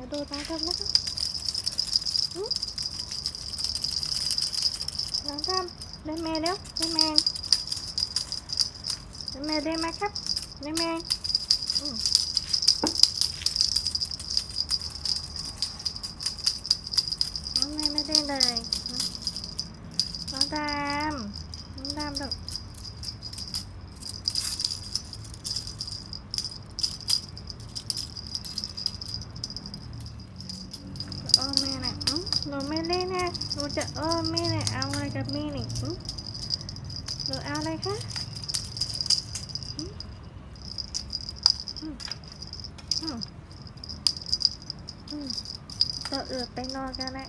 ดี๋ยวดูตาทำนะคะน้องทำได้แม่แล้วได้แม่ได้แม่ได้ไหมครับได้แม่ หนูไม่เล่นนะหนูจะโอ้แม่น่ะเอาอะไรกับแม่นี่อืมหนูเอาอะไรคะตัวอื่นไปนอนกันแหละ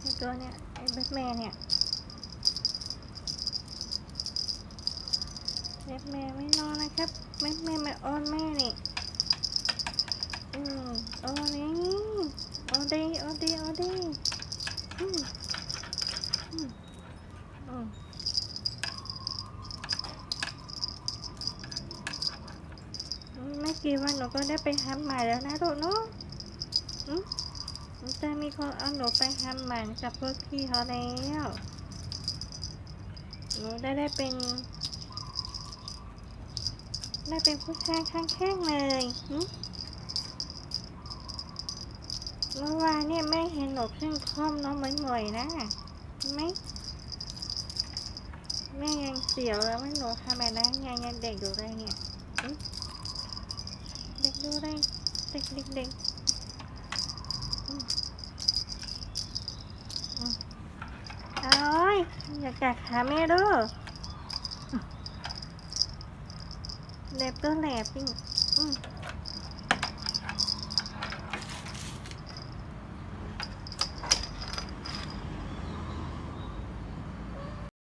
ไอตัวเนี้ยไอ้แบทแมนเนี่ยแบทแมนไม่นอนนะครับแบทแมนมาอ้อนแม่นี่อืมอ้อนี่ ดีโอ้ดีโอ้ดีอืมอืมอืมไม่กี่วันหนูก็ได้ไปทำใหม่แล้วนะลูกเนาะจะมีคนเอาหนูไปทำใหม่กับพวกพี่เขาแล้วหนูได้ได้เป็น ได้เป็นผู้ชายข้างแข้งเลยอื เมื่อวานเนี่ยแม่เห็นหนูขึ้นคล่อมน้องเหมยๆนะไหมแม่ยังเสียวแล้วไม่หนูทำแบบนั้นยังยังเด็กอยู่เลยเนี่ยเด็กอยู่เลยเด็กเด็กเด็กอืมอืมโอ้ยอย่ากัดขาแม่ด้วยเล็บก็แหลบจริงอืม